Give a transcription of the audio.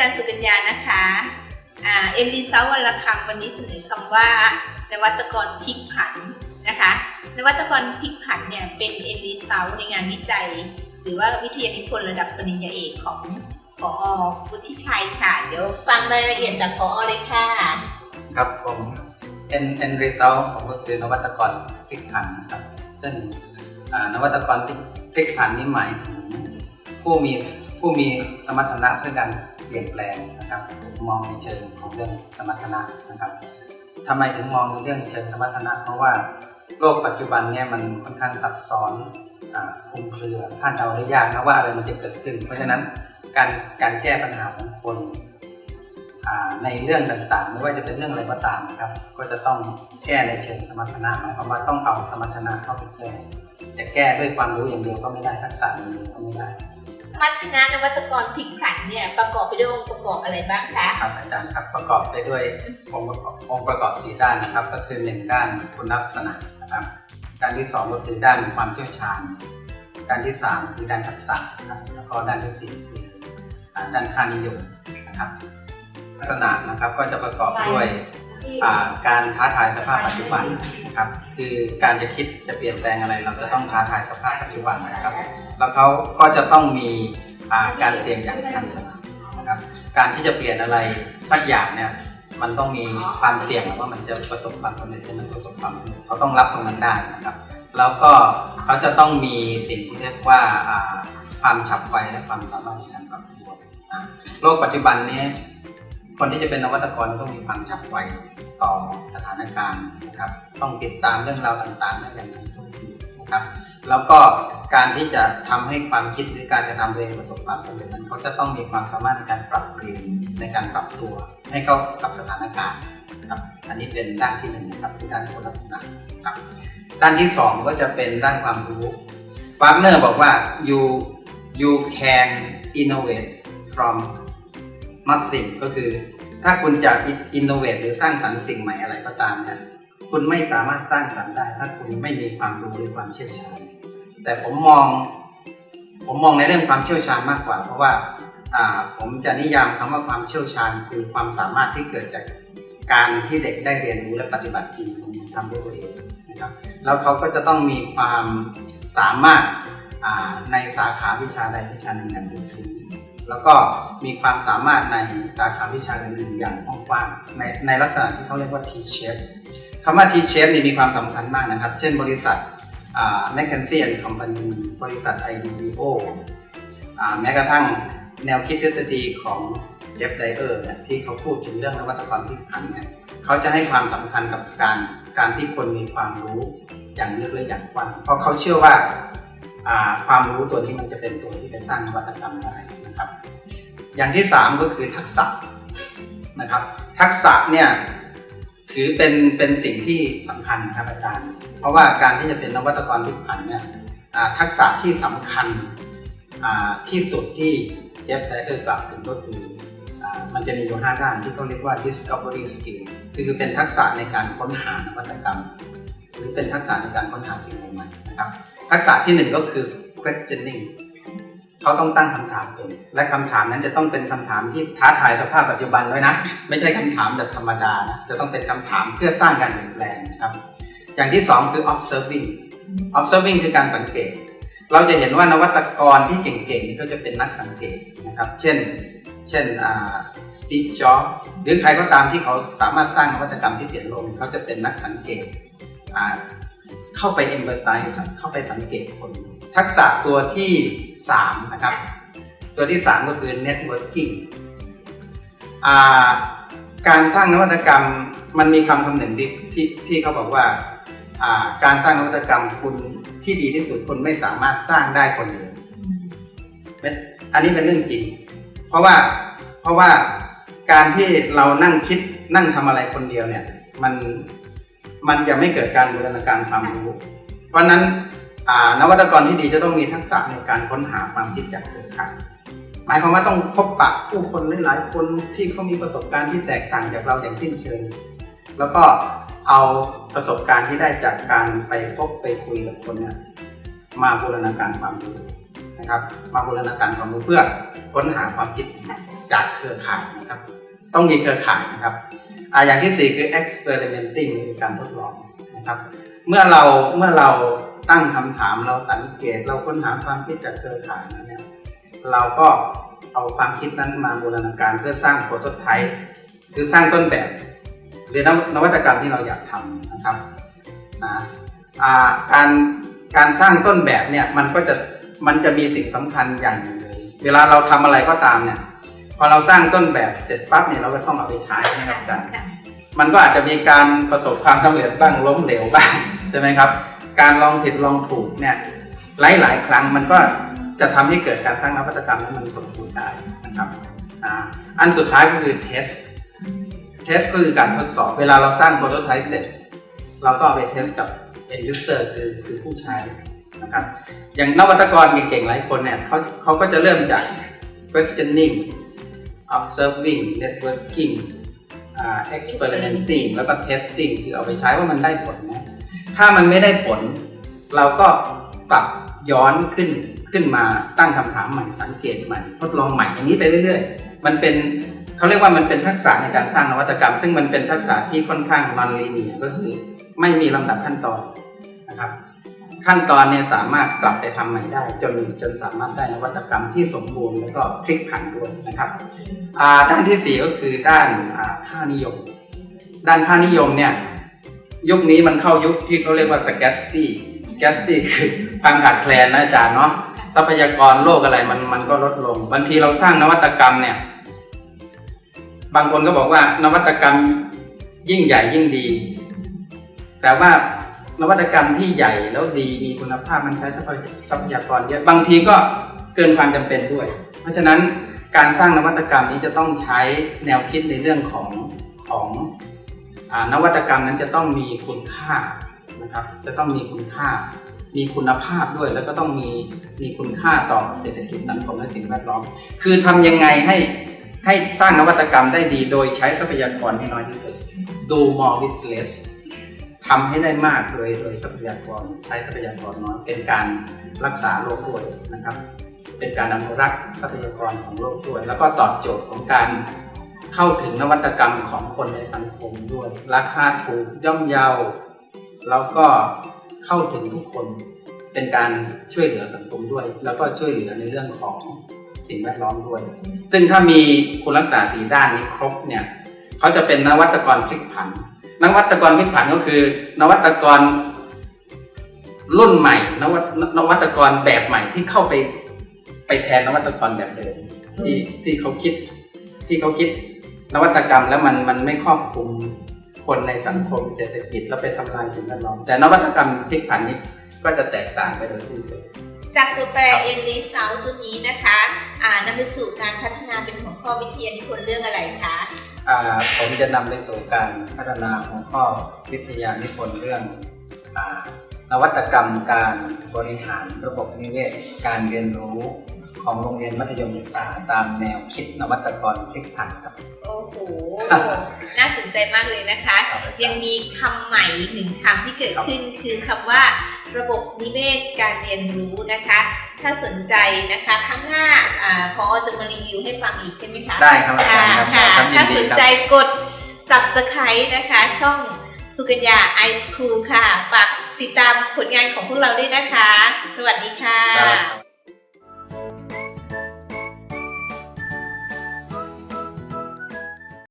จารย์สุกัญญานะคะเอ็มดีเซาวันละคำวันนี้เสนอคำว่านวัตกรพลิกผันนะคะ นวัตกรพลิกผันเนี่ยเป็นเอ็นดีเซาในงานวิจัย หรือว่าวิทยานิพนธ์ระดับปริญญาเอกของพอวุฒิชัยค่ะ เดี๋ยวฟังรายละเอียดจากพอเลยค่ะ ครับผม N N Result ผมก็คือนวัตกรพลิกผันนะครับซึ่งนวัตกรพลิกผันนี้หมายถึงผู้มีผู้มีสมรรถนะเพื่อการ เปลี่ยนแปลงนะครับมองในเชิงของเรื่องสมรรถนะนะครับทำไมถึงมองในเรื่องเชิงสมรรถนะเพราะว่าโลกปัจจุบันเนี่ยมันค่อนข้างซับซ้อนคลุมเครือคาดเดาได้ยากนะว่าอะไรมันจะเกิดขึ้น เพราะฉะนั้นการการแก้ปัญหาของคนในเรื่องต่างๆ ไม่ว่าจะเป็นเรื่องอะไรก็ตามนะครับ ก็จะต้องแก้ในเชิงสมรรถนะหมายความว่าต้องเอาสมรรถนะเข้าไปแก้จะแก้ด้วยความรู้อย่างเดียวก็ไม่ได้ทักษะอย่างเดียวก็ไม่ได้ มัชนะนวัตกรพลิกผันเนี่ยประกอบไปด้วยองค์ประกอบอะไรบ้างคะ ครับอาจารย์ครับประกอบไปด้วยองค์ประกอบองค์ประกอบสี่ด้านนะครับ ก็คือหนึ่งด้านคุณลักษณะนะครับด้านที่สองก็คือด้านความเชี่ยวชาญ ด้านที่สามคือด้านทักษะนะครับแล้วก็ด้านที่สี่คือด้านค่านิยมนะครับลักษณะนะครับก็จะประกอบด้วย การท้าทายสภาพปัจจุบันนะครับคือการจะคิดจะเปลี่ยนแปลงอะไร เราจะต้องท้าทายสภาพปัจจุบันนะครับ แล้วเขาก็จะต้องมีการเสี่ยงอย่างทันนะครับการที่จะเปลี่ยนอะไรสักอย่างเนี่ยมันต้องมีความเสี่ยงว่ามันจะประสบความสำเร็จหรือไม่ประสบความเร็จเขาต้องรับตรงนั้นได้นะครับ แล้วก็เขาจะต้องมีสิ่งที่เรียกว่าอ่าความฉับไวและความสามารถในการปรับตัวนะโลกปัจจุบันนี้ คนที่จะเป็นนวัตกรต้องมีความฉับไวต่อสถานการณ์นะครับต้องติดตามเรื่องราวต่างๆได้อย่างทันท่วงทีนะครับแล้วก็การที่จะทำให้ความคิดหรือการกระทำตัวเองประสบความสำเร็จนั้นเขาจะต้องมีความสามารถในการปรับเปลี่ยนในการปรับตัวให้เข้ากับสถานการณ์ครับอันนี้เป็นด้านที่หนึ่งครับคือด้านคุณลักษณะครับด้านที่สองก็จะเป็นด้านความรู้วากเนอร์บอกว่า you you can innovate from nothing ก็คือ ถ้าคุณจะ innovate หรือสร้างสรรค์สิ่งใหม่อะไรก็ตามเนี่ยคุณไม่สามารถสร้างสรรค์ได้ ถ้าคุณไม่มีความรู้หรือความเชี่ยวชาญ แต่ผมมอง ผมมองในเรื่องความเชี่ยวชาญมากกว่า เพราะว่าผมจะนิยามคำว่าความเชี่ยวชาญ คือความสามารถที่เกิดจากการที่เด็กได้เรียนรู้และปฏิบัติจริงทำด้วยตัวเองนะครับแล้วเขาก็จะต้องมีความสามารถในสาขาวิชาใดวิชาหนึ่งอย่างลึกซึ้ง แล้วก็มีความสามารถในสาขาวิชาอื่นๆอย่างกว้างๆในในลักษณะที่เขาเรียกว่า T shape คำว่า T shape นี่มีความสำคัญมากนะครับ เช่นบริษัทแมคเคนซี่แอนด์คอมพานีบริษัท IDEO อ่าแม้กระทั่งแนวคิดทฤษฎีของเจฟไดเออร์เนี่ยที่เขาพูดถึงเรื่องนวัตกรรมพลิกผันเนี่ยเขาจะให้ความสำคัญกับการการที่คนมีความรู้อย่างลึกและอย่างกว้างเพราะเขาเชื่อว่าอ่าความรู้ตัวนี้มันจะเป็นตัวที่ไปสร้างนวัตกรรมได้ นะครับ อย่างที่สามก็คือทักษะนะครับ ทักษะเนี่ยถือเป็นเป็นสิ่งที่สำคัญครับอาจารย์ เพราะว่าการที่จะเป็นนวัตกรพลิกผันเนี่ยทักษะที่สำคัญที่สุดที่เจฟไดเออร์กล่าวถึงก็คืออมันจะมีอยู่ห้าด้านที่เขาเรียกว่า discovery skill คือเป็นทักษะในการค้นหานวัตกรรม หรือเป็นทักษะในการค้นหาสิ่งใหม่ๆนะครับ ทักษะที่หนึ่งก็คือ questioning เขาต้องตั้งคำถามเป็นและคำถามนั้นจะต้องเป็นคำถามที่ท้าทายสภาพปัจจุบันไว้นะ ไม่ใช่คำถามแบบธรรมดานะจะต้องเป็นคำถามเพื่อสร้างการเปลี่ยนแปลงนะครับ อย่างที่สองคือ observing observing คือการสังเกต เราจะเห็นว่านวัตกรที่เก่งๆนี่ก็จะเป็นนักสังเกตนะครับ เช่น เช่นสตีฟจ็อบหรือใครก็ตามที่เขาสามารถสร้างนวัตกรรมที่เปลี่ยนโลกเขาจะเป็นนักสังเกตเข้าไป empathize เข้าไปสังเกตคน ทักษะตัวที่ สามนะครับ ตัวที่สามก็คือ networking อ่าการสร้างนวัตกรรมมันมีคำคำหนึ่งที่ที่ที่เขาบอกว่าอ่าการสร้างนวัตกรรมคุณที่ดีที่สุดคุณไม่สามารถสร้างได้คนเดียวเป็นอันนี้เป็นเรื่องจริง เพราะว่าเพราะว่าการที่เรานั่งคิดนั่งทำอะไรคนเดียวเนี่ย มันมันจะไม่เกิดการบูรณาการความรู้เพราะฉะนั้นอ่า นวัตกรที่ดีจะต้องมีทักษะในการค้นหาความคิดจากเครือข่ายหมายความว่าต้องพบปะผู้คนหลายๆคนที่เขามีประสบการณ์ที่แตกต่างจากเราอย่างสิ้นเชิง แล้วก็เอาประสบการณ์ที่ได้จากการไปพบไปคุยกับคนเนี่ยมาบูรณาการความรู้นะครับ มาบูรณาการความรู้เพื่อค้นหาความคิดจากเครือข่ายนะครับ ต้องมีเครือข่ายนะครับอ่าอย่างที่สี่คือ experimenting คือการทดลองนะครับ เมื่อเราเมื่อเรา ตั้งคำถามเราสังเกตเราค้นหาความคิดจากเครือข่ายนั้นเนี่ยเราก็เอาความคิดนั้นมาบูรณาการเพื่อสร้างโปรโตไทป์คือสร้างต้นแบบหรือนวนวัตกรรมที่เราอยากทำนะครับอ่าอ่าการการสร้างต้นแบบเนี่ยมันก็จะมันจะมีสิ่งสำคัญอย่างหนึ่งเลยเวลาเราทำอะไรก็ตามเนี่ยพอเราสร้างต้นแบบเสร็จปั๊บเนี่ยเราก็ต้องเอาไปใช้นะครับอาจารย์ค่ะมันก็อาจจะมีการประสบความสำเร็จบ้างล้มเหลวบ้างใช่ไหมครับ การลองผิดลองถูกเนี่ยหลายหลายๆครั้งมันก็จะทำให้เกิดการสร้างนวัตกรรมนั้นมันสมบูรณ์ได้นะครับอันสุดท้ายก็คือ test test ก็คือการทดสอบเวลาเราสร้างโปรโตไทป์เสร็จ เราก็เอาไป test กับ end user คือคือผู้ใช้นะครับอย่างนวัตกรเก่งๆ หลายคนเนี่ยเขาเขาก็จะเริ่มจาก questioning observing networking experimenting แล้วก็ testing คือเอาไปใช้ว่ามันได้ผลไหม ถ้ามันไม่ได้ผล เราก็ปรับย้อนขึ้นขึ้นมาตั้งคำถามใหม่สังเกตใหม่ทดลองใหม่อย่างนี้ไปเรื่อย ๆ มันเป็นเขาเรียกว่ามันเป็นทักษะในการสร้างนวัตกรรม ซึ่งมันเป็นทักษะที่ค่อนข้าง non linear ก็คือไม่มีลำดับขั้นตอนนะครับขั้นตอนเนี่ยสามารถกลับไปทำใหม่ได้ จนจนสามารถได้นวัตกรรมที่สมบูรณ์แล้วก็พลิกผันด้วยนะครับด้านที่สี่ก็คือด้านค่านิยม ด้านค่านิยมเนี่ย ยุคนี้มันเข้ายุคที่เขาเรียกว่า scarcity scarcity คือพังขาดแคลนนะอาจารย์เนาะทรัพยากรโลกอะไรมันมันก็ลดลง บางทีเราสร้างนวัตกรรมเนี่ย บางคนก็บอกว่านวัตกรรมยิ่งใหญ่ยิ่งดี แต่ว่านวัตกรรมที่ใหญ่แล้วดีมีคุณภาพมันใช้ทรัพยากรเยอะบางทีก็เกินความจำเป็นด้วย เพราะฉะนั้นการสร้างนวัตกรรมนี้จะต้องใช้แนวคิดในเรื่องของของ นวัตกรรมนั้นจะต้องมีคุณค่านะครับ จะต้องมีคุณค่า มีคุณภาพด้วย แล้วก็ต้องมีมีคุณค่าต่อเศรษฐกิจสังคมและสิ่งแวดล้อม คือทำยังไงให้ให้สร้างนวัตกรรมได้ดี โดยใช้ทรัพยากรให้น้อยที่สุด do more with less ทำให้ได้มากโดยโดยทรัพยากรใช้ทรัพยากรน้อยเป็นการรักษาโลกด้วยนะครับ เป็นการอนุรักษ์ทรัพยากรของโลกด้วย แล้วก็ตอบโจทย์ของการ เข้าถึงนวัตกรรมของคนในสังคมด้วย ราคาถูกย่อมเยาแล้วก็เข้าถึงทุกคนเป็นการช่วยเหลือสังคมด้วย แล้วก็ช่วยเหลือในเรื่องของสิ่งแวดล้อมด้วย ซึ่งถ้ามีคุณลักษณะสีด้านนี้ครบเนี่ยเขาจะเป็นนวัตกรพลิกผัน นวัตกรพลิกผันก็คือ นวัตกรรุ่นใหม่ นวัตนวัตกรแบบใหม่ที่เข้าไปไปแทนนวัตกรแบบเดิมที่ที่เขาคิดที่เขาคิด นวัตกรรมแล้วมันมันไม่ครอบคลุมคนในสังคมเศรษฐกิจแล้วไปทำลายสิ่งแวดล้อมแต่นวัตกรรมพลิกผันนี้ก็จะแตกต่างไปโดยสิ้นเชิงจากตัวแปรเอ็นรีเซลตัวนี้นะคะอ่านำไปสู่การพัฒนาเป็นหัวข้อวิทยานิพนธ์เรื่องอะไรคะอ่าผมจะนำไปสู่การพัฒนาหัวข้อวิทยานิพนธ์เรื่องอานวัตกรรมการบริหารระบบนิเวศการเรียนรู้ ของโรงเรียนมัธยมศึกษาตามแนวคิดนวัตกรพลิกผันครับ โอ้โห น่าสนใจมากเลยนะคะ ยังมีคำใหม่อีกหนึ่งคำที่เกิดขึ้นคือคำว่าระบบนิเวศการเรียนรู้นะคะ ถ้าสนใจนะคะข้างหน้าอาพอจะมารีวิวให้ฟังอีกใช่ไหมคะ ได้ครับอาจารย์ครับค่ะครับยิถ้านดีสนครับใจกด subscribe นะคะ ช่องสุกัญญา i School ค่ะ ฝากติดตามผลงานของพวกเราด้วยนะคะ สวัสดีค่ะครับ